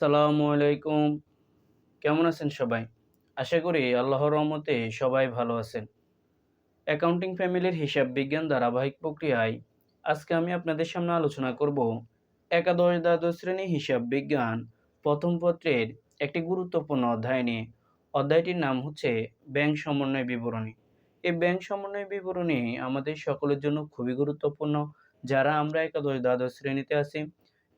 সালামু আলাইকুম। কেমন আছেন সবাই? আশা করি আল্লাহর রহমতে সবাই ভালো আছেন। অ্যাকাউন্টিং ফ্যামিলির হিসাব বিজ্ঞান ধারাবাহিক প্রক্রিয়ায় আজকে আমি আপনাদের সামনে আলোচনা করব একাদশ দ্বাদশ শ্রেণি হিসাব বিজ্ঞান প্রথম পত্রের একটি গুরুত্বপূর্ণ অধ্যায় নিয়ে। অধ্যায়টির নাম হচ্ছে ব্যাংক সমন্বয় বিবরণী। এই ব্যাংক সমন্বয় বিবরণী আমাদের সকলের জন্য খুবই গুরুত্বপূর্ণ। যারা আমরা একাদশ দ্বাদশ শ্রেণীতে আছি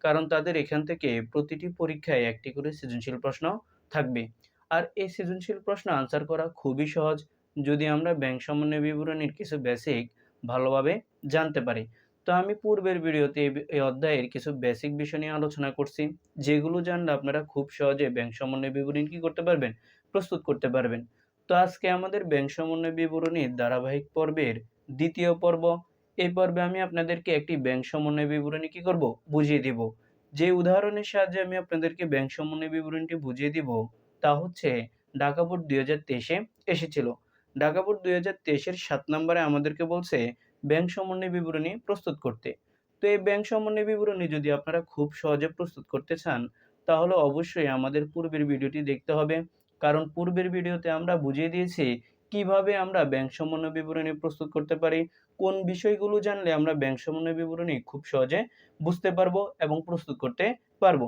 কারণ তাদের এখান থেকে প্রতিটি পরীক্ষায় একটি করে সৃজনশীল প্রশ্ন থাকবে। আর এই সৃজনশীল প্রশ্ন আনসার করা খুবই সহজ। যদি আমরা ব্যাংক সমন্বয় বিবরণীর কিছু বেসিক ভালোভাবে জানতে পারি। তো আমি পূর্বের ভিডিওতে এই অধ্যায়ের কিছু বেসিক বিষয় নিয়ে আলোচনা করছি। যেগুলো জানলে আপনারা খুব সহজে ব্যাংক সমন্বয় বিবরণী কী করতে পারবেন? প্রস্তুত করতে পারবেন। তো আজকে আমাদের ব্যাংক সমন্বয় বিবরণীর ধারাবাহিক পর্বের দ্বিতীয় পর্ব এই পর্বে আমি আপনাদেরকে একটি ব্যাংক সমন্বয় বিবরণী কি করব? বুঝিয়ে দিব। যে উদাহরণের সাহায্যে আমি আপনাদেরকে ব্যাংক সমন্বয় বিবরণীটি বুঝিয়ে দিব, তা হচ্ছে ঢাকা বোর্ড দুই হাজার তেইশে এসেছিল। ঢাকা বোর্ড দুই হাজার তেইশের সাত নম্বরে আমাদেরকে বলছে, ব্যাংক সমন্বয় বিবরণী প্রস্তুত করতে। তো এই ব্যাংক সমন্বয় বিবরণী যদি আপনারা খুব সহজে প্রস্তুত করতে চান, তাহলে অবশ্যই আমাদের পূর্বের ভিডিওটি দেখতে হবে। কারণ পূর্বের ভিডিওতে আমরা বুঝিয়ে দিয়েছি কীভাবে আমরা ব্যাংক সমন্বয় বিবরণী প্রস্তুত করতে পারি, কোন বিষয়গুলো জানলে আমরা ব্যাংক সমন্বয় বিবরণী খুব সহজে বুঝতে পারব এবং প্রস্তুত করতে পারব।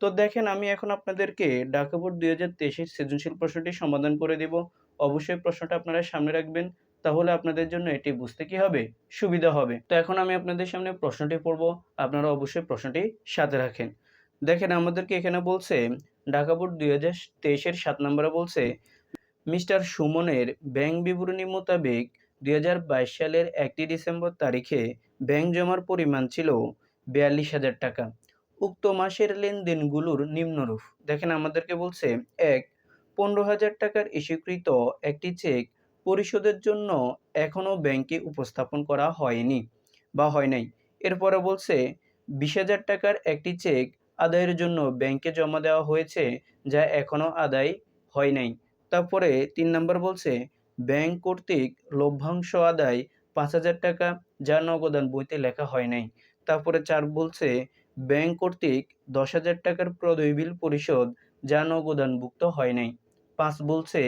তো দেখেন, আমি এখন আপনাদেরকে ঢাকা বোর্ড দুই হাজার তেইশের সৃজনশীল প্রশ্নটি সমাধান করে দিব। অবশ্যই প্রশ্নটা আপনারা সামনে রাখবেন, তাহলে আপনাদের জন্য এটি বুঝতে কি হবে? সুবিধা হবে। তো এখন আমি আপনাদের সামনে প্রশ্নটি পড়ব, আপনারা অবশ্যই প্রশ্নটি সাথে রাখেন। দেখেন, আমাদেরকে এখানে বলছে ঢাকা বোর্ড দুই হাজার তেইশের সাত নম্বরে বলছে মিস্টার সুমনের ব্যাংক বিবরণী মোতাবেক দুই হাজার বাইশ সালের একটি ডিসেম্বর তারিখে ব্যাংক জমার পরিমাণ ছিল বিয়াল্লিশ হাজার টাকা। উক্ত মাসের লেনদেনগুলোর নিম্নরূপ। দেখেন, আমাদেরকে বলছে, এক, পনেরো হাজার টাকার ইস্যুকৃত একটি চেক পরিশোধের জন্য এখনও ব্যাংকে উপস্থাপন করা হয়নি বা হয় নাই। এরপরে বলছে, বিশ হাজার টাকার একটি চেক আদায়ের জন্য ব্যাংকে জমা দেওয়া হয়েছে, যা এখনও আদায় হয় নাই। তারপরে তিন নম্বর বলছে, ব্যাংক কর্তৃক লভ্যাংশ আদায় পাঁচ হাজার টাকা যা নগদান বইতে লেখা হয় নাই। তারপরে চার বলছে, ব্যাংক কর্তৃক দশ হাজার টাকার প্রদয় বিল পরিশোধ যা নগদানভুক্ত হয় নাই। পাঁচ বলছে,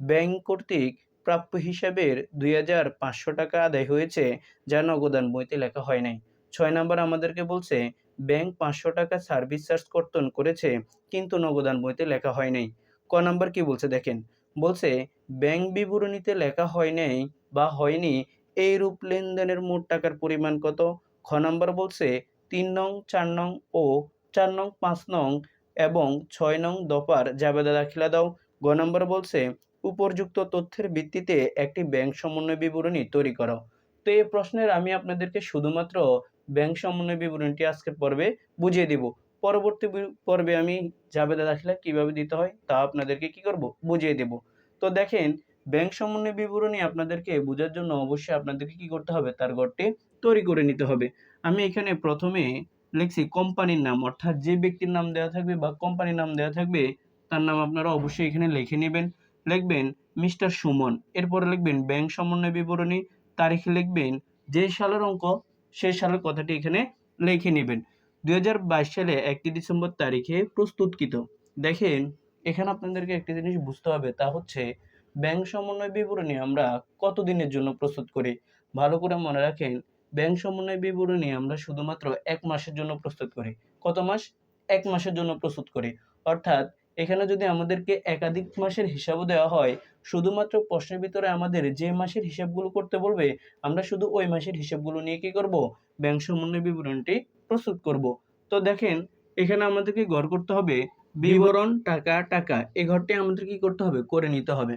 ব্যাংক কর্তৃক প্রাপ্য হিসাবের দুই হাজার পাঁচশো টাকা আদায় হয়েছে যা নগদান বইতে লেখা হয় নাই। ছয় নম্বর আমাদেরকে বলছে, ব্যাংক পাঁচশো টাকা সার্ভিস চার্জ কর্তন করেছে, কিন্তু নগদান বইতে লেখা হয় নাই। ক নাম্বার কি বলছে? দেখেন, বলছে, ব্যাংক বিবরণীতে লেখা হয় নাই বা হয়নি এই রূপ লেনদেনের মোট টাকার পরিমাণ কত? খ নাম্বার বলছে, তিন নং, চার নং ও চার নং, পাঁচ নং এবং ছয় নং দফার জাবেদা দাখিলা দাও। গ নম্বর বলছে, উপরযুক্ত তথ্যের ভিত্তিতে একটি ব্যাংক সমন্বয় বিবরণী তৈরি করো। তো এই প্রশ্নের আমি আপনাদেরকে শুধুমাত্র ব্যাংক সমন্বয় বিবরণীটি আজকের পর্বে বুঝিয়ে দিব। পরবর্তী পর্বে আমি জাবেদা দাখিলা কীভাবে দিতে হয় তা আপনাদেরকে কি করব বুঝিয়ে দেব। তো দেখেন, ব্যাংক সমন্বয় বিবরণী আপনাদেরকে বোঝার জন্য অবশ্যই আপনাদেরকে কি করতে হবে? তার ঘরটি তৈরি করে নিতে হবে। আমি এখানে প্রথমে লিখছি কোম্পানির নাম, অর্থাৎ যে ব্যক্তির নাম দেওয়া থাকবে বা কোম্পানির নাম দেওয়া থাকবে, তার নাম আপনারা অবশ্যই এখানে লিখে নেবেন। লিখবেন মিস্টার সুমন, এরপরে লিখবেন ব্যাংক সমন্বয় বিবরণী, তারিখ লিখবেন যে সালের অঙ্ক, সেই সালের কথাটি এখানে লিখে নেবেন। দুই হাজার বাইশ সালে একটি ডিসেম্বর তারিখে প্রস্তুতকৃত। দেখেন, এখানে আপনাদেরকে একটি জিনিস বুঝতে হবে, তা হচ্ছে ব্যাংক সমন্বয় বিবরণী আমরা কত দিনের জন্য প্রস্তুত করি? ভালো করে মনে রাখেন, ব্যাংক সমন্বয় বিবরণী আমরা শুধুমাত্র এক মাসের জন্য প্রস্তুত করি। কত মাস? এক মাসের জন্য প্রস্তুত করি। অর্থাৎ এখানে যদি আমাদেরকে একাধিক মাসের হিসাবও দেওয়া হয়, শুধুমাত্র প্রশ্নের ভিতরে আমাদের যে মাসের হিসাবগুলো করতে বলবে, আমরা শুধু ওই মাসের হিসাবগুলো নিয়ে কি করব? ব্যাংক সমন্বয় বিবরণটি প্রস্তুত করব। তো দেখেন এখানে আমাদেরকে ঘর করতে হবে বিবরণ টাকা টাকা। এই ঘরটি আমাদের কি করতে হবে? করে নিতে হবে।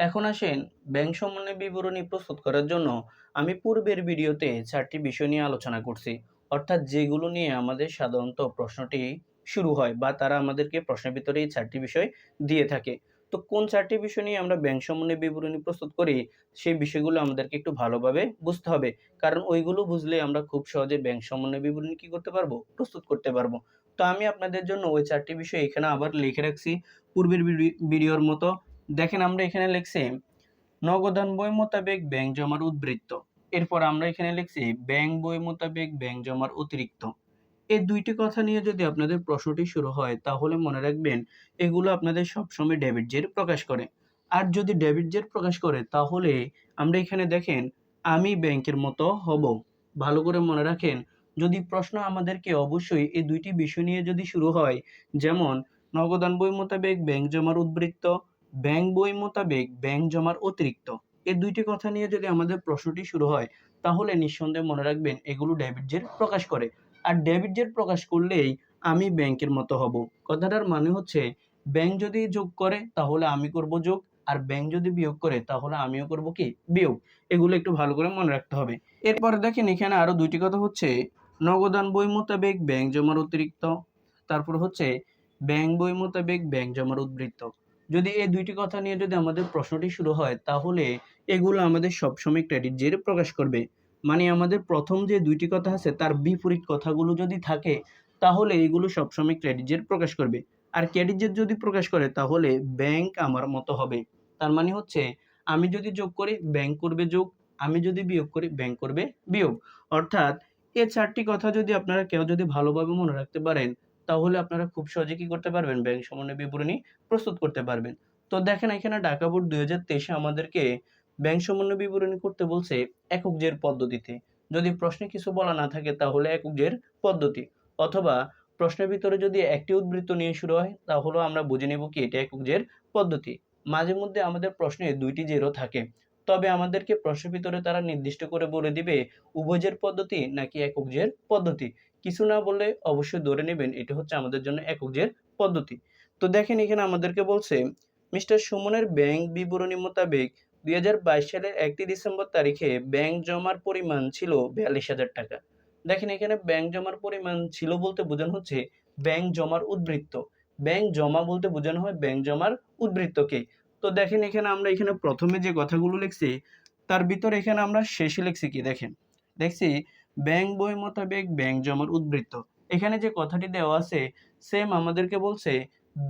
এখন আসেন ব্যাংক সমন্বয় বিবরণী প্রস্তুত করার জন্য আমি পূর্বের ভিডিওতে চারটি বিষয় নিয়ে আলোচনা করছি। অর্থাৎ যেগুলো নিয়ে আমাদের সাধারণত প্রশ্নটি শুরু হয় বা তারা আমাদেরকে প্রশ্নের ভিতরে এই চারটি বিষয় দিয়ে থাকে। তো কোন চারটি বিষয় নিয়ে আমরা ব্যাংক সমন্বয় বিবরণী প্রস্তুত করি, সেই বিষয়গুলো আমাদেরকে একটু ভালোভাবে বুঝতে হবে। কারণ ওইগুলো বুঝলে আমরা খুব সহজে ব্যাংক সমন্বয় বিবরণী কি করতে পারব? প্রস্তুত করতে পারব। তো আমি আপনাদের জন্য ওই চারটি বিষয় এখানে আবার লিখে রাখছি। পূর্বের ভিডি- ভিডিওর মতো। দেখেন আমরা এখানে লিখছি, নগদান বই মোতাবেক ব্যাংক জমার উদ্বৃত্ত। এরপর আমরা এখানে লিখছি, ব্যাংক বই মোতাবেক ব্যাংক জমার অতিরিক্ত। এই দুইটি কথা নিয়ে যদি আপনাদের প্রশ্নটি শুরু হয়, তাহলে মনে রাখবেন এগুলো আপনাদের সবসময় ডেবিট জের প্রকাশ করে। আর যদি ডেবিট জের প্রকাশ করে, তাহলে আমরা এখানে দেখেন, আমি ব্যাংকের মতো হব। ভালো করে মনে রাখেন, যদি প্রশ্ন আমাদেরকে অবশ্যই এই দুইটি বিষয় নিয়ে যদি শুরু হয়, যেমন নগদান বই মোতাবেক ব্যাংক জমার উদ্বৃত্ত, ব্যাংক বই মোতাবেক ব্যাংক জমার অতিরিক্ত। এই দুইটি কথা নিয়ে যদি আমাদের প্রশ্নটি শুরু হয়, তাহলে নিঃসন্দেহে মনে রাখবেন, এগুলো ডেবিট জের প্রকাশ করে। আর ডেবিট জের প্রকাশ করলেই আমি ব্যাংকের মতো হব। কথাটার মানে হচ্ছে ব্যাংক যদি যোগ করে তাহলে আমি করব যোগ, আর ব্যাংক যদি বিয়োগ করে তাহলে আমিও করব কি? বিয়োগ। এগুলো একটু ভালো করে মনে রাখতে হবে। এরপরে দেখেন এখানে আরও দুইটি কথা হচ্ছে। নগদান বই মোতাবেক ব্যাংক জমার অতিরিক্ত, তারপর হচ্ছে ব্যাংক বই মোতাবেক ব্যাংক জমার উদ্বৃত্ত। যদি এই দুইটি কথা নিয়ে যদি আমাদের প্রশ্নটি শুরু হয়, তাহলে এগুলো আমাদের সবসময় ক্রেডিট জেরে প্রকাশ করবে। মানে আমাদের প্রথম যে দুইটি কথা আছে, তার বিপরীত কথাগুলো যদি থাকে, তাহলে এগুলো সবসময় ক্রেডিট জের প্রকাশ করবে। আর ক্রেডিট জের যদি প্রকাশ করে, তাহলে ব্যাংক আমার মতো হবে। তার মানে হচ্ছে, আমি যদি যোগ করি ব্যাংক করবে যোগ, আমি যদি বিয়োগ করি ব্যাংক করবে বিয়োগ। অর্থাৎ এই চারটি কথা যদি আপনারা কেউ যদি ভালোভাবে মনে রাখতে পারেন, তাহলে আপনারা খুব সহজে কি করতে পারবেন? ব্যাংক সমন্বয় বিবরণী প্রস্তুত করতে পারবেন। তো দেখেন, এখানে ঢাকা বোর্ড দুই হাজার তেইশে আমাদেরকে ব্যাংক সমন্বয় বিবরণী করতে বলছে একক জের পদ্ধতিতে। যদি প্রশ্নে কিছু বলা না থাকে তাহলে একক জের পদ্ধতি। অথবা প্রশ্নের ভিতরে যদি একটি উদ্বৃত্ত নিয়ে শুরু হয় তাহলে আমরা বুঝে নেব কি এটা একক জের পদ্ধতি। মাঝে মধ্যে আমাদের প্রশ্নে দুইটি জেরও থাকে। তবে আমাদেরকে প্রশ্নের ভিতরে তারা নির্দিষ্ট করে বলে দিবে উভয় জের পদ্ধতি নাকি একক জের পদ্ধতি। কিছু না বললে অবশ্যই ধরে নেবেন, এটা হচ্ছে আমাদের জন্য একক জের পদ্ধতি। তো দেখেন এখানে আমাদেরকে বলছে, মিস্টার সুমনের ব্যাংক বিবরণী মোতাবেক দুই হাজার বাইশ সালের একটি ডিসেম্বর তারিখে ব্যাংক জমার পরিমাণ ছিল বিয়াল্লিশ হাজার টাকা। দেখেন এখানে ব্যাংক জমার পরিমাণ ছিল বলতে বোঝানো হচ্ছে ব্যাংক জমার উদ্বৃত্ত। ব্যাংক জমা বলতে বোঝানো হয় ব্যাংক জমার উদ্বৃত্তকে। তো দেখেন এখানে আমরা এখানে প্রথমে যে কথাগুলো লিখছি, তার ভিতর এখানে আমরা শেষে লিখছি কি দেখেন? দেখছি ব্যাংক বই মোতাবেক ব্যাংক জমার উদ্বৃত্ত। এখানে যে কথাটি দেওয়া আছে সেম আমাদেরকে বলছে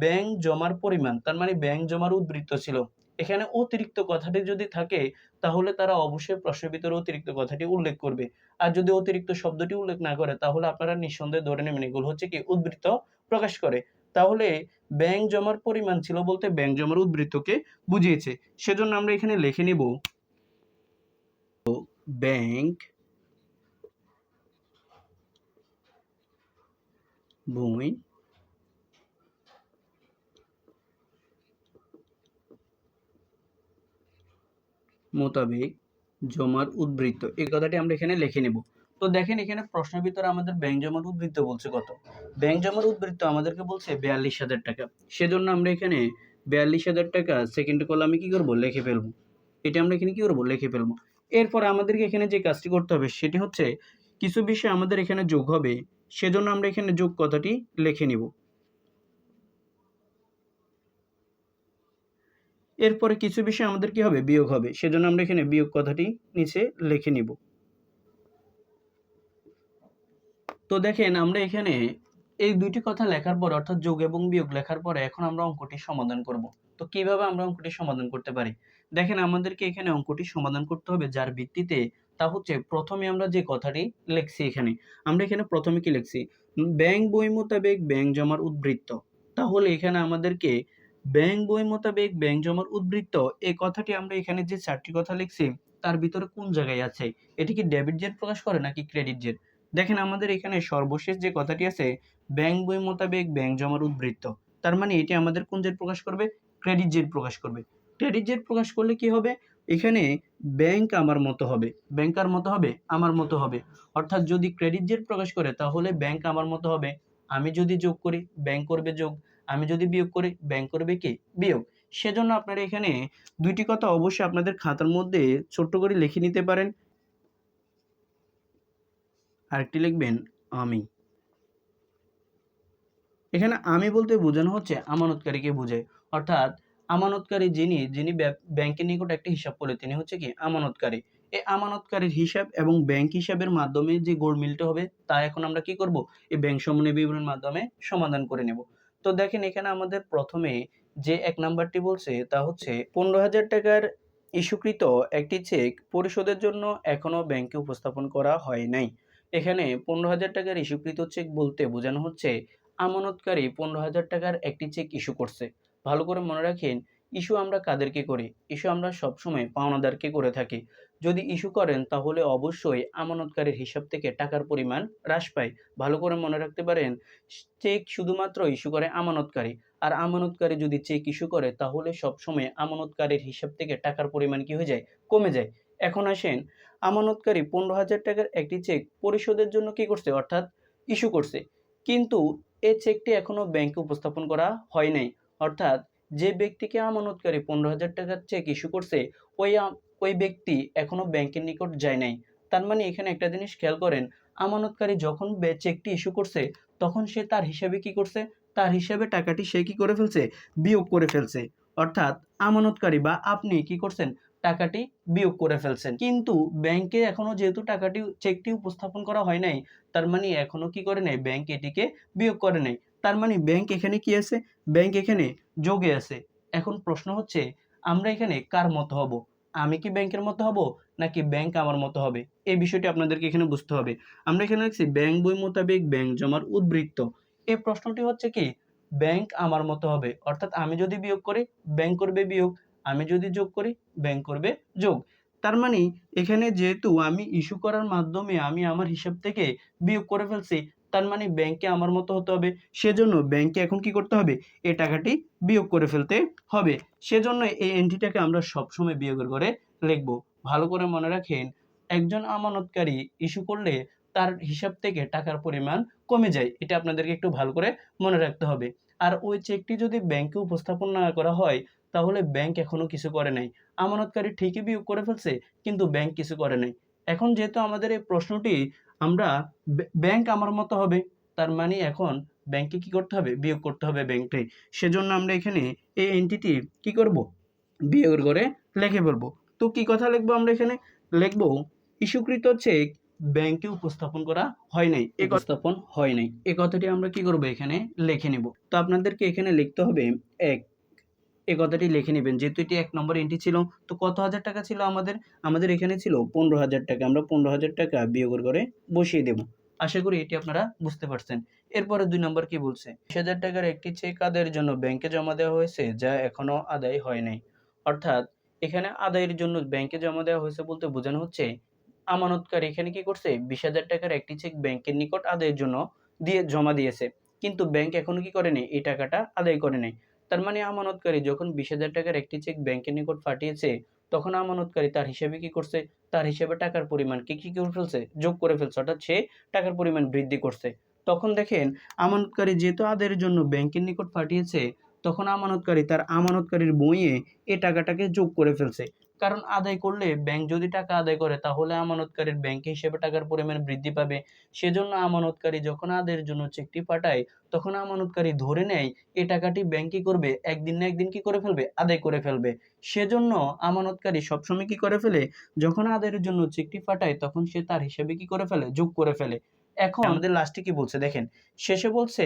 ব্যাংক জমার পরিমাণ, তার মানে ব্যাংক জমার উদ্বৃত্ত ছিল। এখানে অতিরিক্ত কথাটি যদি থাকে, তাহলে তারা অবশ্যই প্রশ্নের ভিতরে অতিরিক্ত কথাটি উল্লেখ করবে। আর যদি অতিরিক্ত শব্দটি উল্লেখ না করে, তাহলে আপনারা নিঃসন্দেহে ধরে নেবেন এগুলো হচ্ছে কি উদ্বৃত্ত প্রকাশ করে। তাহলে ব্যাংক জমার পরিমাণ ছিল বলতে ব্যাংক জমার উদ্বৃত্তকে বুঝিয়েছে। সেজন্য আমরা এখানে লিখে নিব, ব্যাংক বই মোতাবেক জমার উদ্বৃত্ত। এই কথাটি আমরা এখানে লিখে নেব। তো দেখেন এখানে প্রশ্নের ভিতরে আমাদের ব্যাংক জমার উদ্বৃত্ত বলছে কত? ব্যাংক জমার উদ্বৃত্ত আমাদেরকে বলছে বিয়াল্লিশ হাজার টাকা। সেজন্য আমরা এখানে বিয়াল্লিশ হাজার টাকা সেকেন্ড কলামে কি করব? লিখে ফেলব। এটা আমরা এখানে কি করব? লিখে ফেলব। এরপর আমাদেরকে এখানে যে কাজটি করতে হবে সেটি হচ্ছে, কিছু বিষয় আমাদের এখানে যোগ হবে। সেজন্য আমরা এখানে যোগ কথাটি লিখে নিব। এরপরে কিছু বিষয় আমাদের কি হবে? বিয়োগ হবে। সেজন্য আমরা এখানে বিয়োগ কথাটি নিচে লিখে নিব। তো দেখেন, আমরা এখানে এই দুইটি কথা লেখার পর, অর্থাৎ যোগ এবং বিয়োগ লেখার পরে, এখন আমরা অঙ্কটি সমাধান করব। তো কীভাবে আমরা অঙ্কটি সমাধান করতে পারি? দেখেন, আমাদেরকে এখানে অঙ্কটি সমাধান করতে হবে যার ভিত্তিতে তা হচ্ছে প্রথমে আমরা যে কথাটি লিখছি এখানে, আমরা এখানে প্রথমে কি লিখছি? ব্যাংক বই মোতাবেক ব্যাংক জমার উদ্বৃত্ত। তাহলে এখানে আমাদেরকে ব্যাংক বই মোতাবেক ব্যাংক জমার উদ্বৃত্ত। এই কথাটি আমরা এখানে যে চারটি কথা লিখছি, তার ভিতরে কোন জায়গায় আছে? এটি কি ডেবিট জেট প্রকাশ করে নাকি ক্রেডিট জেট? দেখেন আমাদের এখানে সর্বশেষ যে কথাটি আছে ব্যাংক বই মোতাবেক ব্যাংক জমার উদ্বৃত্ত। তার মানে এটি আমাদের কোন জেট প্রকাশ করবে? ক্রেডিট জেট প্রকাশ করবে। ক্রেডিট জেট প্রকাশ করলে কি হবে? এখানে ব্যাংক আমার মতো হবে। ব্যাংকার মতো হবে? আমার মতো হবে। অর্থাৎ যদি ক্রেডিট জেট প্রকাশ করে, তাহলে ব্যাংক আমার মতো হবে। আমি যদি যোগ করি, ব্যাংক করবে যোগ। আমি যদি বিয়োগ করি ব্যাংক করবে কি? বিয়োগ। সেজন্য আপনারা এখানে দুইটি কথা অবশ্যই আপনাদের খাতার মধ্যে ছোট্ট করে লিখে নিতে পারেন। আরেকটি লিখবেন, আমি। এখানে আমি বলতে বোঝানো হচ্ছে আমানতকারীকে বোঝায়। অর্থাৎ আমানতকারী যিনি যিনি ব্যাংকের নিকট একটা হিসাব করে, তিনি হচ্ছে কি? আমানতকারী। এই আমানতকারীর হিসাব এবং ব্যাংক হিসাবের মাধ্যমে যে গোলমিলটা হবে, তা এখন আমরা কি করব? এই ব্যাংক সমন্বয় বিবরণের মাধ্যমে সমাধান করে নেব। তো দেখেন এখানে আমাদের প্রথমে যে এক নাম্বারটি বলছে, তা হচ্ছে পনেরো হাজার টাকার ইস্যুকৃত একটি চেক পরিশোধের জন্য এখনও ব্যাংকে উপস্থাপন করা হয় নাই। এখানে পনেরো হাজার টাকার ইস্যুকৃত চেক বলতে বোঝানো হচ্ছে, আমানতকারী পনেরো হাজার টাকার একটি চেক ইস্যু করছে। ভালো করে মনে রাখেন ইস্যু আমরা কাদেরকে করি? ইস্যু আমরা সবসময় পাওনাদারকে করে থাকি। যদি ইস্যু করেন, তাহলে অবশ্যই আমানতকারীর হিসাব থেকে টাকার পরিমাণ হ্রাস পায় ভালো করে মনে রাখতে পারেন, চেক শুধুমাত্র ইস্যু করে আমানতকারী। আর আমানতকারী যদি চেক ইস্যু করে, তাহলে সবসময় আমানতকারীর হিসাব থেকে টাকার পরিমাণ কি হয়ে যায়? কমে যায়। এখন আসেন, আমানতকারী পনেরো হাজার টাকার একটি চেক পরিশোধের জন্য কি করছে? অর্থাৎ ইস্যু করছে। কিন্তু এই চেকটি এখনও ব্যাংকে উপস্থাপন করা হয় নাই। অর্থাৎ যে ব্যক্তিকে আমানতকারী পনেরো হাজার টাকার চেক ইস্যু করছে, ওই ওই ব্যক্তি এখনও ব্যাংকের নিকট যায় নাই। তার মানে এখানে একটা জিনিস খেয়াল করেন, আমানতকারী যখন চেকটি ইস্যু করছে, তখন সে তার হিসাবে কি করছে? তার হিসাবে টাকাটি সে কি করে ফেলছে? বিয়োগ করে ফেলছে। অর্থাৎ আমানতকারী বা আপনি কি করছেন? টাকাটি বিয়োগ করে ফেলছেন। কিন্তু ব্যাংকে এখনও যেহেতু টাকাটি, চেকটি উপস্থাপন করা হয় নাই, তার মানে এখনও কি করে নাই? ব্যাংক এটিকে বিয়োগ করে নাই। তার মানে ব্যাংক এখানে কি আছে? ব্যাংক এখানে যোগে আছে। এখন প্রশ্ন হচ্ছে, আমরা এখানে কার মতো হব? আমি কি ব্যাংকের মতো হব, নাকি ব্যাংক আমার মতো হবে? এই বিষয়টি আপনাদেরকে এখানে বুঝতে হবে। আমরা এখানে লিখছি ব্যাংক বই মোতাবেক ব্যাংক জমার উদ্বৃত্ত। এই প্রশ্নটি হচ্ছে কি ব্যাংক আমার মতো হবে। অর্থাৎ আমি যদি বিয়োগ করি ব্যাংক করবে বিয়োগ। আমি যদি যোগ করি ব্যাংক করবে যোগ। তার মানে এখানে যেহেতু আমি ইস্যু করার মাধ্যমে আমি আমার হিসাব থেকে বিয়োগ করে ফেলছি তার মানে ব্যাংকে আমার মতো হতে হবে। সেজন্য ব্যাংকে এখন কি করতে হবে? এই টাকাটি বিয়োগ করে ফেলতে হবে। সেজন্য এই এন্ট্রিটাকে আমরা সবসময় বিয়োগের করে লিখব। ভালো করে মনে রাখেন, একজন আমানতকারী ইস্যু করলে তার হিসাব থেকে টাকার পরিমাণ কমে যায়। এটা আপনাদেরকে একটু ভালো করে মনে রাখতে হবে। আর ওই চেকটি যদি ব্যাংকে উপস্থাপন না করা হয়, তাহলে ব্যাংক এখনও কিছু করে নাই। আমানতকারী ঠিকই বিয়োগ করে ফেলছে, কিন্তু ব্যাংক কিছু করে নাই। এখন যেহেতু আমাদের এই প্রশ্নটি আমরা ব্য- ব্যাংক আমার মতো হবে। তার মানে এখন ব্যাংকে কি করতে হবে? বিয়োগ করতে হবে ব্যাংকটাই সেজন্য আমরা এখানে এই এন্টিটি কি করব? বিয়োগের করে লিখে ফেলব। তো কি কথা লিখব আমরা এখানে? লিখব ইস্যুকৃত চেক ব্যাংকে উপস্থাপন করা হয় নাই। এ উপস্থাপন হয় নাই। এই কথাটি আমরা কি করব এখানে? লিখে নিব। তো আপনাদেরকে এখানে লিখতে হবে এক এই কথাটি লিখে নেবেন। যেহেতু এটি এক নম্বর এন্ট্রি ছিল, তো কত হাজার টাকা ছিল আমাদের? আমাদের এখানে ছিল পনেরো হাজার টাকা। আমরা পনেরো হাজার টাকা বিয়োগের করে বসিয়ে দেব। আশা করি এটি আপনারা বুঝতে পারছেন। এরপরে দুই নম্বর কি বলছে? বিশ হাজার টাকার একটি চেক আদায়ের জন্য ব্যাংকে জমা দেওয়া হয়েছে, যা এখনও আদায় হয় নাই। অর্থাৎ, এখানে আদায়ের জন্য ব্যাংকে জমা দেওয়া হয়েছে বলতে বোঝানো হচ্ছে, আমানতকারী এখানে কি করছে? বিশ হাজার টাকার একটি চেক ব্যাংকের নিকট আদায়ের জন্য দিয়ে জমা দিয়েছে। কিন্তু ব্যাংক এখনও কি করেনি? এই টাকাটা আদায় করে নাই। তার মানে আমানতকারী যখন বিশ হাজার টাকার একটি চেক ব্যাংকের নিকট পাঠিয়েছে, তখন আমানতকারী তার হিসাবে কি করছে? তার হিসাবে টাকার পরিমাণ কি কি করে ফেলছে? যোগ করে ফেলছে, অর্থাৎ সে টাকার পরিমাণ বৃদ্ধি করছে। তখন দেখেন, আমানতকারী যেহেতু আদের জন্য ব্যাংকের নিকট পাঠিয়েছে, তখন আমানতকারী তার আমানতকারীর বইয়ে এ টাকাটাকে যোগ করে ফেলছে। কারণ আদায় করলে ব্যাংক যদি টাকা আদায় করে তাহলে আমানতকারীর ব্যাংক হিসেবে টাকার পরিমাণ বৃদ্ধি পাবে। সেজন্য আমানতকারী যখন আদায়ের জন্য চেকটি পাঠায় তখন আমানতকারী ধরে নেয় এই টাকাটি ব্যাংক কি করবে একদিন না একদিন কি করে ফেলবে? আদায় করে ফেলবে। সেজন্য আমানতকারী সবসময় কি করে ফেলে? যখন আদায়ের জন্য চেকটি পাঠায় তখন সে তার হিসাবে কি করে ফেলে? যোগ করে ফেলে। এখন আমাদের লাস্টে কি বলছে? দেখেন শেষে বলছে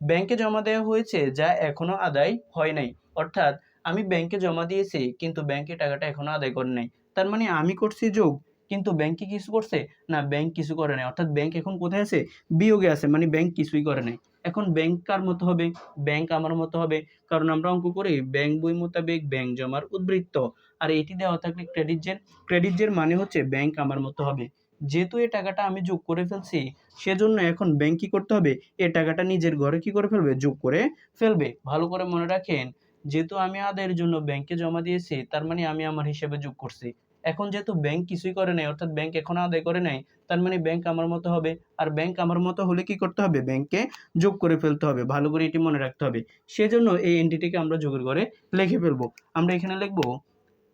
ব্যাংকে জমা দেওয়া হয়েছে যা এখনও আদায় হয় নাই। অর্থাৎ আমি ব্যাংকে জমা দিয়েছি, কিন্তু ব্যাংকে টাকাটা এখনও আদায় করে নাই তার মানে আমি করছি যোগ, কিন্তু ব্যাংকে কিছু করছে? না ব্যাংক কিছু করে নাই। অর্থাৎ ব্যাংক এখন কোথায় আছে? বিয়োগে আছে মানে ব্যাংক কিছুই করে নাই। এখন ব্যাংক কার মতো হবে? ব্যাংক আমার মতো হবে? কারণ আমরা অঙ্ক করি ব্যাংক বই মোতাবেক ব্যাংক জমার উদ্বৃত্ত। আর এটি দেওয়া থাকলে ক্রেডিট জের ক্রেডিট জের মানে হচ্ছে ব্যাংক আমার মতো হবে। যেহেতু এই টাকাটা আমি যোগ করে ফেলছি, সেজন্য এখন ব্যাংক কি করতে হবে? এ টাকাটা নিজের ঘরে কি করে ফেলবে? যোগ করে ফেলবে। ভালো করে মনে রাখেন যেহেতু আমি আদায়ের জন্য ব্যাংকে জমা দিয়েছি, তার মানে আমি আমার হিসেবে যোগ করছি। এখন যেহেতু ব্যাংক কিছুই করে নাই, অর্থাৎ ব্যাংক এখনও আদায় করে নাই, তার মানে ব্যাংক আমার মতো হবে। আর ব্যাংক আমার মতো হলে কি করতে হবে? ব্যাংকে যোগ করে ফেলতে হবে, ভালো করে এটি মনে রাখতে হবে। সেজন্য এই এন্টিটিকে আমরা যোগের ঘরে লিখে ফেলব। আমরা এখানে লিখব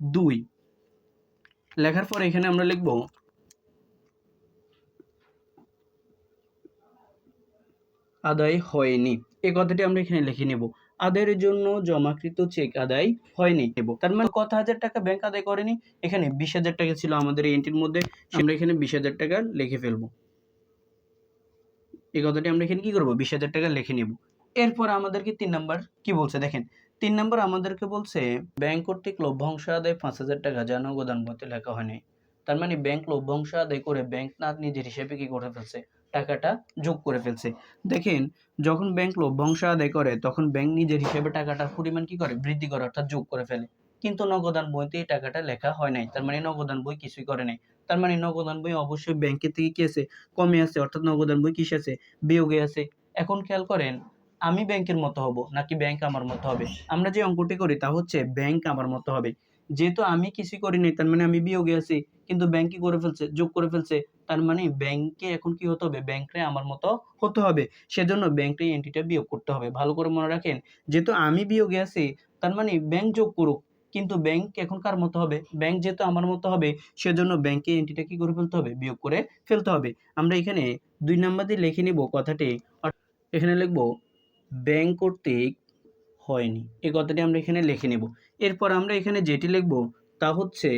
দুই। লেখার পর এখানে আমরা লিখব আদায় হয়নি। এই কথাটি আমরা এখানে লিখে নেব। আদায়ের জন্য জমাকৃত চেক আদায় হয়নি। নেব তার মানে কত হাজার টাকা ব্যাংক আদায় করেনি? এখানে বিশ হাজার টাকা ছিল আমাদের এন্ট্রির মধ্যে। আমরা এখানে বিশ হাজার টাকা লিখে ফেলব। এই কথাটি আমরা এখানে কি করব? বিশ হাজার টাকা লিখে নেব। এরপর আমাদেরকে তিন নাম্বার কি বলছে? দেখেন, তিন নম্বর আমাদেরকে বলছে ব্যাংক কর্তৃক লভ্যাংশ আদায় পাঁচ হাজার টাকা যা নগদান মতে লেখা হয়নি। তার মানে ব্যাংক লভ্যাংশ আদায় করে ব্যাংক না নিজের হিসেবে কি করে ফেলছে? টাকাটা যোগ করে ফেলছে। দেখেন, যখন ব্যাংক লভ্যাংশ আদায় করে, তখন ব্যাংক নিজের হিসেবে টাকাটার পরিমাণ কি করে? বৃদ্ধি করে, অর্থাৎ যোগ করে ফেলে। কিন্তু নগদান বইতে এই টাকাটা লেখা হয় নাই। তার মানে নগদান বই কিছুই করে নাই। তার মানে নগদান বই অবশ্যই ব্যাংকের থেকে কি আছে? কমে আছে, অর্থাৎ নগদান বই কিসে আছে? বিয়োগে আছে। এখন খেয়াল করেন, আমি ব্যাংকের মতো হব, নাকি ব্যাংক আমার মতো হবে? আমরা যে অঙ্কটি করি, তা হচ্ছে ব্যাংক আমার মতো হবে। যেহেতু আমি কিছুই করি নাই, তার মানে আমি বিয়োগে আছি, কিন্তু ব্যাংক কি করে ফেলছে? যোগ করে ফেলছে। তার মানে ব্যাংকে এখন কি হতে হবে? ব্যাংকে আমার মতো হতে হবে। সেজন্য ব্যাংকে এন্ট্রিটা বিয়োগ করতে হবে। ভালো করে মনে রাখেন, যেহেতু আমি বিয়োগে আছি, তার মানে ব্যাংক যোগ করুক। কিন্তু ব্যাংক এখন কার মতো হবে? ব্যাংক যেহেতু আমার মতো হবে, সেজন্য ব্যাংকে এন্ট্রিটা কি করে ফেলতে হবে? বিয়োগ করে ফেলতে হবে। আমরা এখানে দুই নাম্বার দিয়ে লিখে নিব কথাটি। এখানে লিখব ব্যাংক কর্তৃক হয়নি। এই কথাটি আমরা এখানে লিখে নেব। এরপর আমরা এখানে যেটি লিখব, তা হচ্ছে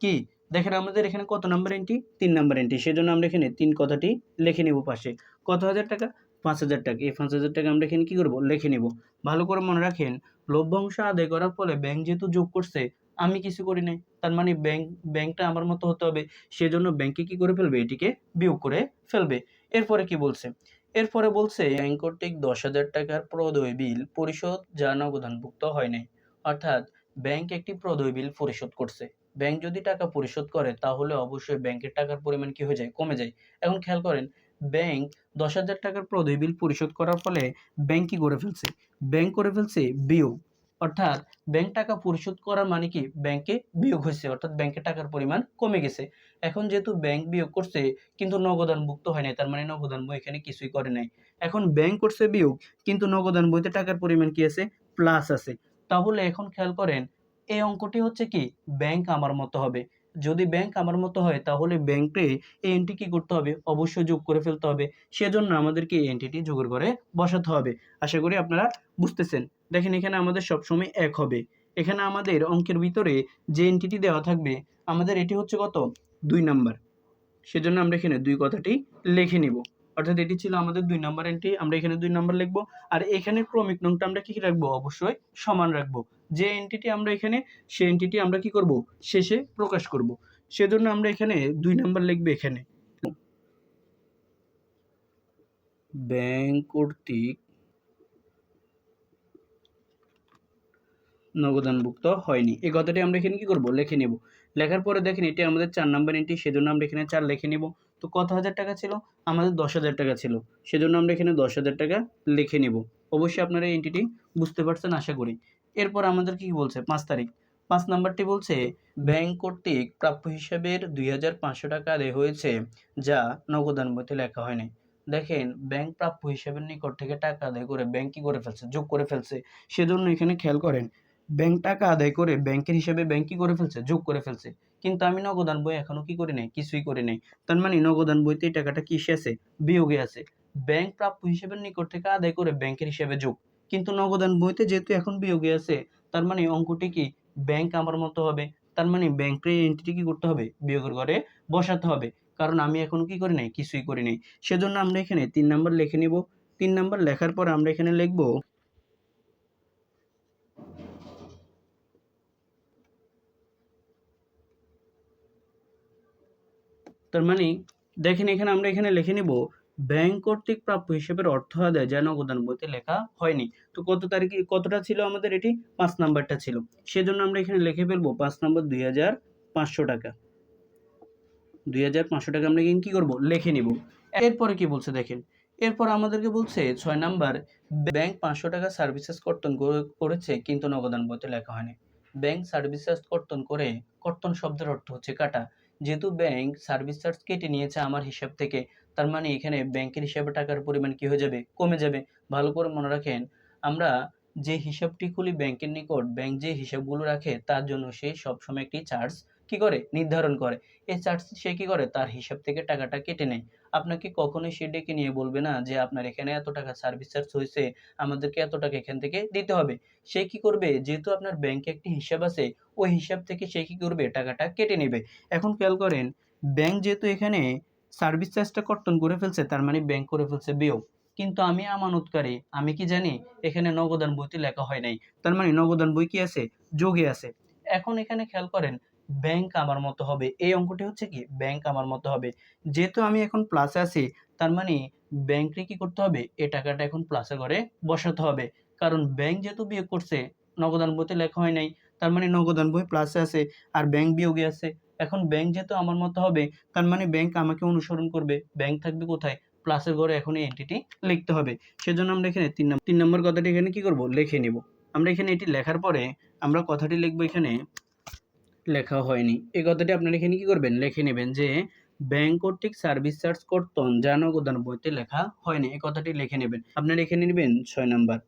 কি? দেখেন আমাদের এখানে কত নাম্বার এন্ট্রি তিন নাম্বার এন্ট্রি সেজন্য আমরা এখানে তিন কথাটি লিখে নেব পাশে। কত হাজার টাকা? পাঁচ হাজার টাকা। এই পাঁচ হাজার টাকা আমরা এখানে কি করব? লিখে নেব। ভালো করে মনে রাখেন, লভ্যাংশ আদায় করার ফলে ব্যাংক যেহেতু যোগ করছে, আমি কিছু করি নাই। তার মানে ব্যাংক ব্যাংকটা আমার মতো হতে হবে। সেজন্য ব্যাংকে কি করে ফেলবে? এটিকে বিয়োগ করে ফেলবে। এরপরে কি বলছে? এরপরে বলছে ব্যাংক কর্তৃক দশ হাজার টাকার প্রদয় বিল পরিশোধ যা নগদানভুক্ত হয় নাই। অর্থাৎ ব্যাংক একটি প্রদয় বিল পরিশোধ করছে। ব্যাংক যদি টাকা পরিশোধ করে, তাহলে অবশ্যই ব্যাংকের টাকার পরিমাণ কি হয়ে যায়? কমে যায়। এখন খেয়াল করেন ব্যাংক দশ হাজার টাকার প্রদয় বিল পরিশোধ করার ফলে ব্যাংক কি করে ফেলছে? ব্যাংক করে ফেলছে বিয়োগ। অর্থাৎ ব্যাংক টাকা পরিশোধ করার মানে কি? ব্যাংকে বিয়োগ হয়েছে, অর্থাৎ ব্যাংকে টাকার পরিমাণ কমে গেছে। এখন যেহেতু ব্যাংক বিয়োগ করছে, কিন্তু নগদান নগদানভুক্ত হয় নাই, তার মানে নগদান বই এখানে কিছুই করে নাই। এখন ব্যাংক করছে বিয়োগ, কিন্তু নগদান বইতে টাকার পরিমাণ কি আছে? প্লাস আছে। তাহলে এখন খেয়াল করেন এই অঙ্কটি হচ্ছে কি? ব্যাংক আমার মতো হবে। যদি ব্যাংক আমার মতো হয়, তাহলে ব্যাংকে এই এন্ট্রি কি করতে হবে? অবশ্যই যোগ করে ফেলতে হবে। সেজন্য আমাদেরকে এই এন্ট্রিটি যোগের ঘরে বসাতে হবে। আশা করি আপনারা বুঝতেছেন। দেখেন, এখানে আমাদের সবসময় এক হবে। এখানে আমাদের অঙ্কের ভিতরে যে এন্ট্রিটি দেওয়া থাকবে, আমাদের এটি হচ্ছে কত? দুই নাম্বার সেজন্য আমরা এখানে দুই কথাটি লিখে নিব। অর্থাৎ এটি ছিল আমাদের দুই নাম্বার এন্ট্রি আমরা এখানে দুই নাম্বার লিখব। আর এখানে ক্রমিক নংটা আমরা কি রাখব? অবশ্যই সমান রাখব। যে এন্টিটি আমরা এখানে সেই এন্টিটি আমরা কি করব? শেষে প্রকাশ করব। সেজন্য আমরা এখানে দুই নম্বর লিখবে এখানে। ব্যাংক কর্তৃক নগদানভুক্ত হয়নি। এই কথাটি আমরা এখানে কি করব? লিখে নেব। লেখার পরে দেখেন এটি আমাদের চার নাম্বার এন্ট্রি সেজন্য আমরা এখানে চার লিখে নেব। তো কত হাজার টাকা ছিল? আমাদের দশ হাজার টাকা ছিল। সেজন্য আমরা এখানে দশ হাজার টাকা লিখে নেব। অবশ্যই আপনারা এই এন্ট্রিটি বুঝতে পারছেন, আশা করি। এরপর আমাদের কি বলছে? পাঁচ তারিখ। পাঁচ নাম্বারটি বলছে, ব্যাংক কর্তৃক প্রাপ্য হিসাবের দুই হাজার পাঁচশো টাকা আদায় হয়েছে, যা নগদান বইতে লেখা হয়নি। দেখেন, ব্যাংক প্রাপ্য হিসাবের নিকট থেকে টাকা আদায় করে ব্যাংক কি করে ফেলছে? যোগ করে ফেলছে। সেজন্য এখানে খেয়াল করেন, ব্যাংক টাকা আদায় করে ব্যাংকের হিসাবে ব্যাংক কি করে ফেলছে? যোগ করে ফেলছে। কিন্তু আমি নগদান বই এখনও কি করি নাই? কিছুই করি নাই। তার মানে নগদান বইতে এই টাকাটা কিসে আছে? বিয়োগে আছে। ব্যাংক প্রাপ্য হিসাবের নিকট থেকে আদায় করে ব্যাংকের হিসেবে যোগ। কিন্তু নগদান বইতে যেহেতু এখন বিয়োগে আছে, তার মানে অঙ্কটি কি? ব্যাংক আমার মতো হবে। তার মানে ব্যাংকের এন্ট্রি কি করতে হবে? বিয়োগের ঘরে বসাতে হবে। কারণ আমি এখন কি করি নাই? কিছুই করি নাই। সেজন্য আমরা এখানে তিন নাম্বার লিখে নিব। তিন নাম্বার লেখার পর আমরা এখানে লিখব তার মানে দেখেন এখানে আমরা এখানে লিখে নিব, ব্যাংক কর্তৃক প্রাপ্য হিসেবের অর্থ আদায় যা নগদান বইতে লেখা হয়নি। তো কত তারিখে, কতটা ছিল আমাদের এটি? পাঁচ নাম্বারটা ছিল। সেজন্য আমরা এখানে লিখে ফেলব, পাঁচ নাম্বার দুই হাজার পাঁচশো টাকা। দুই হাজার পাঁচশো টাকা আমরা কি করব? লিখে নিব। এরপরে কি বলছে দেখেন, এরপর আমাদেরকে বলছে ছয় নাম্বার, ব্যাংক পাঁচশো টাকা সার্ভিসেস কর্তন করে- করেছে কিন্তু নগদান বইতে লেখা হয়নি। ব্যাংক সার্ভিসেস কর্তন করে, কর্তন শব্দের অর্থ হচ্ছে কাটা। যেহেতু ব্যাংক সার্ভিস চার্জ কেটে নিয়েছে আমার হিসাব থেকে, তার মানে এখানে ব্যাংকের হিসাবে টাকার পরিমাণ কি হয়ে যাবে? কমে যাবে। ভালো করে মনে রাখেন, আমরা যে হিসাবটি খুলি ব্যাংকের নিকট ব্যাংক যে হিসাবগুলো রাখে, তার জন্য সে সবসময় একটি চার্জ কি করে? নির্ধারণ করে। এই চার্জ সে কি করে? তার হিসাব থেকে টাকাটা কেটে নেয়। আপনাকে কখনোই সে ডেকে নিয়ে বলবে না যে, আপনার এখানে এত টাকা সার্ভিস চার্জ হয়েছে, আমাদেরকে এত টাকা এখান থেকে দিতে হবে। সে কি করবে? যেহেতু আপনার ব্যাংকে একটি হিসাব আছে, ওই হিসাব থেকে সে কি করবে? টাকাটা কেটে নেবে। এখন খেয়াল করেন ব্যাংক যেহেতু এখানে সার্ভিস চার্জটা কর্তন করে ফেলছে, তার মানে ব্যাংক করে ফেলছে বিয়োগ কিন্তু আমি আমানতকারী, আমি কি জানি? এখানে নগদান বইতে লেখা হয় নাই। তার মানে নগদান বই কি আছে? যোগে আছে। এখন এখানে খেয়াল করেন ব্যাংক আমার মতো হবে। এই অঙ্কটি হচ্ছে কি? ব্যাংক আমার মতো হবে। যেহেতু আমি এখন প্লাসে আছি, তার মানে ব্যাংকে কি করতে হবে? এ টাকাটা এখন প্লাসে ঘরে বসাতে হবে। কারণ ব্যাংক যেহেতু বিয়োগ করছে নগদান বইতে লেখা হয় নাই, তার মানে নগদান বই প্লাসে আছে আর ব্যাংক বিয়োগে আছে। এখন ব্যাংক যেহেতু আমার মতো হবে, তার মানে ব্যাংক আমাকে অনুসরণ করবে। ব্যাংক থাকবে কোথায়? প্লাসের ঘরে এখন এই এন্টিটি লিখতে হবে। সেজন্য আমরা এখানে তিন নম্বর তিন নম্বর কথাটি এখানে কি করব? লিখে নিব। আমরা এখানে এটি লেখার পরে আমরা কথাটি লিখব এখানে লেখা হয়নি। এই কথাটি আপনারা এখানে কি করবেন? লিখে নেবেন যে, ব্যাংক কর্তৃক সার্ভিস চার্জ কর্তন যা নগদান বইতে লেখা হয়নি। এই কথাটি লিখে নেবেন। আপনারা এখানে নেবেন ছয় নাম্বার।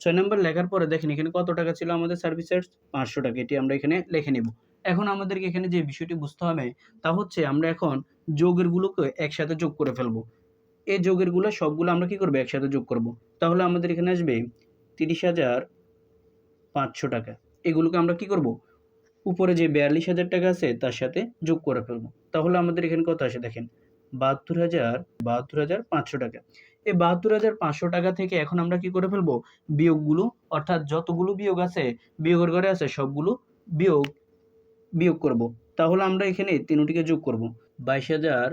ছয় নাম্বার লেখার পরে দেখেন এখানে কত টাকা ছিল আমাদের সার্ভিস চার্জ? পাঁচশো টাকা। এটি আমরা এখানে লিখে নেব। এখন আমাদেরকে এখানে যে বিষয়টি বুঝতে হবে, তা হচ্ছে আমরা এখন যোগের গুলোকে একসাথে যোগ করে ফেলব। এই যোগেরগুলো সবগুলো আমরা কি করব? একসাথে যোগ করব। তাহলে আমাদের এখানে আসবে তিরিশ হাজার পাঁচশো টাকা। এগুলোকে আমরা কি করব? উপরে যে বিয়াল্লিশ হাজার টাকা আছে, তার সাথে যোগ করে ফেলব। তাহলে আমাদের এখানে কত আসে দেখেন? বাহাত্তর হাজার বাহাত্তর হাজার পাঁচশো টাকা। এই বাহাত্তর হাজার পাঁচশো টাকা থেকে এখন আমরা কি করে ফেলব? বিয়োগগুলো, অর্থাৎ যতগুলো বিয়োগ আছে, বিয়োগের ঘরে আছে সবগুলো বিয়োগ বিয়োগ করব। তাহলে আমরা এখানে তিনটিকে যোগ করব, বাইশ হাজার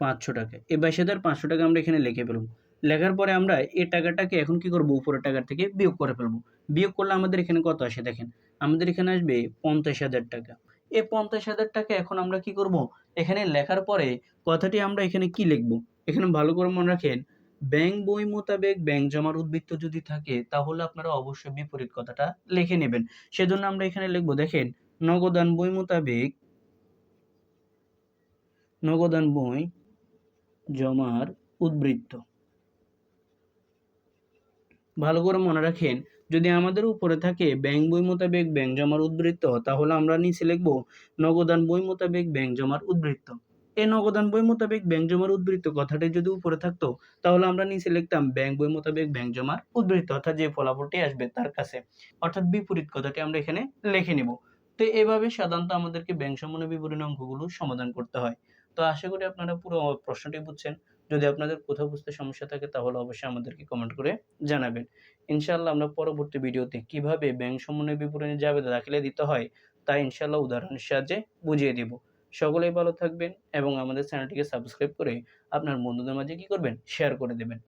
পাঁচশো টাকা। এই বাইশ হাজার পাঁচশো টাকা আমরা এখানে লিখে ফেলব। লেখার পরে আমরা এই টাকাটাকে এখন কি করব? উপরের টাকার থেকে বিয়োগ করে ফেলব। বিয়োগ করলে আমাদের এখানে কত আসে দেখেন? আমাদের এখানে আসবে পঞ্চাশ হাজার টাকা। এই পঞ্চাশ হাজার টাকা এখন আমরা কি করব? এখানে লেখার পরে কথাটি আমরা এখানে কি লিখব? এখানে ভালো করে মনে রাখেন, ব্যাংক বই মোতাবেক ব্যাংক জমার উদ্বৃত্ত যদি থাকে, তাহলে আপনারা অবশ্যই বিপরীত কথাটা লিখে নেবেন। সেজন্য আমরা এখানে লিখব, দেখেন, নগদান বই মোতাবেক নগদান বই জমার উদ্বৃত্ত। ভালো করে মনে রাখেন যদি আমাদের উপরে থাকে ব্যাংক বই মোতাবেক ব্যাংক জমার উদ্বৃত্ত তাহলে আমরা নিচে লিখব নগদান বই মোতাবেক ব্যাংক জমার উদ্বৃত্ত এই নগদান বই মোতাবেক ব্যাংক জমার উদ্বৃত্ত কথাটি যদি উপরে থাকতো, তাহলে আমরা নিচে লিখতাম ব্যাংক বই মোতাবেক ব্যাংক জমার উদ্বৃত্ত অর্থাৎ যে ফলাফলটি আসবে তার কাছে। অর্থাৎ বিপরীত কথাটি আমরা এখানে লিখে নিব। তো এভাবে সাধারণত আমাদেরকে ব্যাংক সম্বন্ধে বিবরণী অঙ্কগুলো সমাধান করতে হয়। তো আশা করি আপনারা পুরো প্রশ্নটি বুঝছেন। যদি আপনাদের কোথাও বুঝতে সমস্যা থাকে, তাহলে অবশ্যই আমাদেরকে কমেন্ট করে জানাবেন। ইনশাল্লাহ আমরা পরবর্তী ভিডিওতে কীভাবে ব্যাংক সমন্বয় বিবরণী যাবে, দাখিলে দিতে হয়, তা ইনশাল্লাহ উদাহরণের সাহায্যে বুঝিয়ে দেব। সকলেই ভালো থাকবেন এবং আমাদের চ্যানেলটিকে সাবস্ক্রাইব করে আপনার বন্ধুদের মাঝে কী করবেন? শেয়ার করে দেবেন।